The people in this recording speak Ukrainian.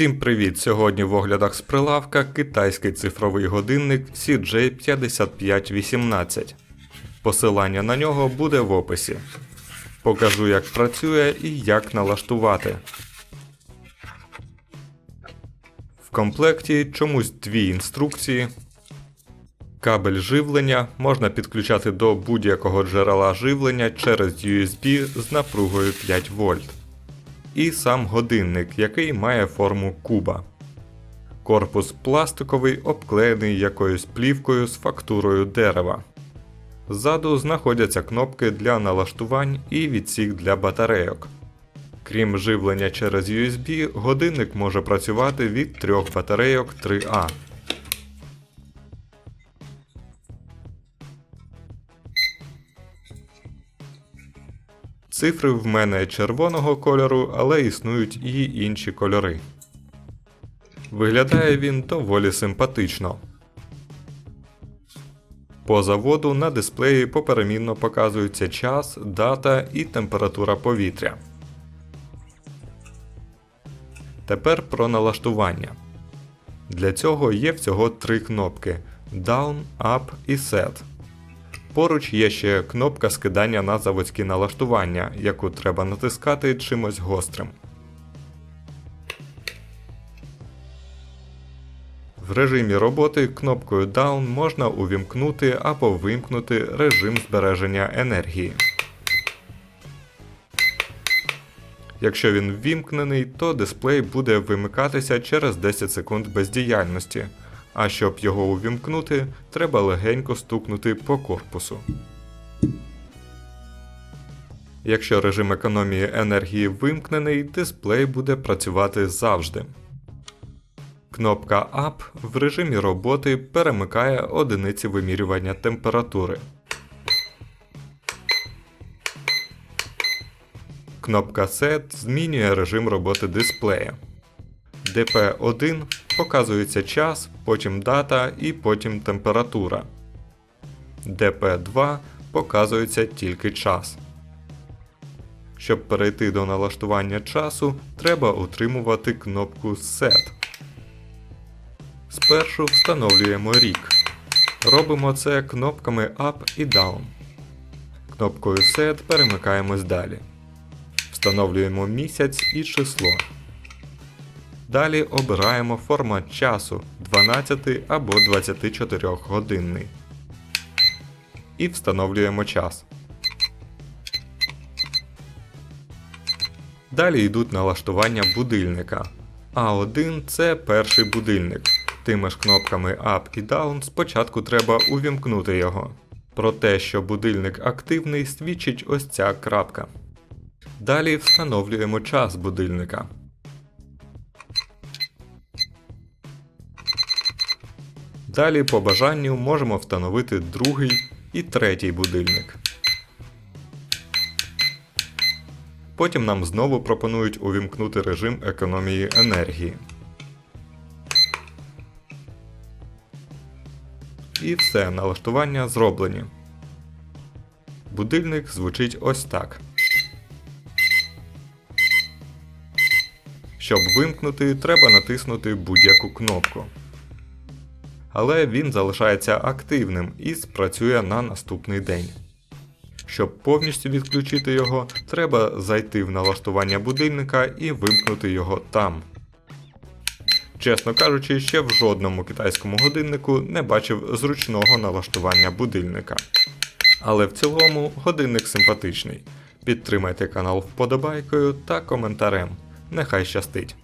Всім привіт! Сьогодні в оглядах з прилавка китайський цифровий годинник CJ5518. Посилання на нього буде в описі. Покажу, як працює і як налаштувати. В комплекті чомусь дві інструкції. Кабель живлення можна підключати до будь-якого джерела живлення через USB з напругою 5 вольт і сам годинник, який має форму куба. Корпус пластиковий обклеєний якоюсь плівкою з фактурою дерева. Ззаду знаходяться кнопки для налаштувань і відсік для батарейок. Крім живлення через USB, годинник може працювати від трьох батарейок 3А. Цифри в мене червоного кольору, але існують і інші кольори. Виглядає він доволі симпатично. По заводу на дисплеї поперемінно показується час, дата і температура повітря. Тепер про налаштування. Для цього є всього три кнопки Down, Up і Set. Поруч є ще кнопка скидання на заводські налаштування, яку треба натискати чимось гострим. В режимі роботи кнопкою Down можна увімкнути або вимкнути режим збереження енергії. Якщо він ввімкнений, то дисплей буде вимикатися через 10 секунд бездіяльності. А щоб його увімкнути, треба легенько стукнути по корпусу. Якщо режим економії енергії вимкнений, дисплей буде працювати завжди. Кнопка Up в режимі роботи перемикає одиниці вимірювання температури. Кнопка Set змінює режим роботи дисплея. DP1 показується час, потім дата і потім температура. DP2 показується тільки час. Щоб перейти до налаштування часу, треба утримувати кнопку Set. Спершу встановлюємо рік. Робимо це кнопками Up і Down. Кнопкою Set перемикаємось далі. Встановлюємо місяць і число. Далі обираємо формат часу 12 або 24 годинний. І встановлюємо час. Далі йдуть налаштування будильника. А1 це перший будильник. Тими ж кнопками Up і Down спочатку треба увімкнути його. Про те, що будильник активний, свідчить ось ця крапка. Далі встановлюємо час будильника. Далі по бажанню можемо встановити другий і третій будильник. Потім нам знову пропонують увімкнути режим економії енергії. І все, налаштування зроблені. Будильник звучить ось так. Щоб вимкнути, треба натиснути будь-яку кнопку. Але він залишається активним і спрацює на наступний день. Щоб повністю відключити його, треба зайти в налаштування будильника і вимкнути його там. Чесно кажучи, ще в жодному китайському годиннику не бачив зручного налаштування будильника. Але в цілому годинник симпатичний. Підтримайте канал вподобайкою та коментарем. Нехай щастить!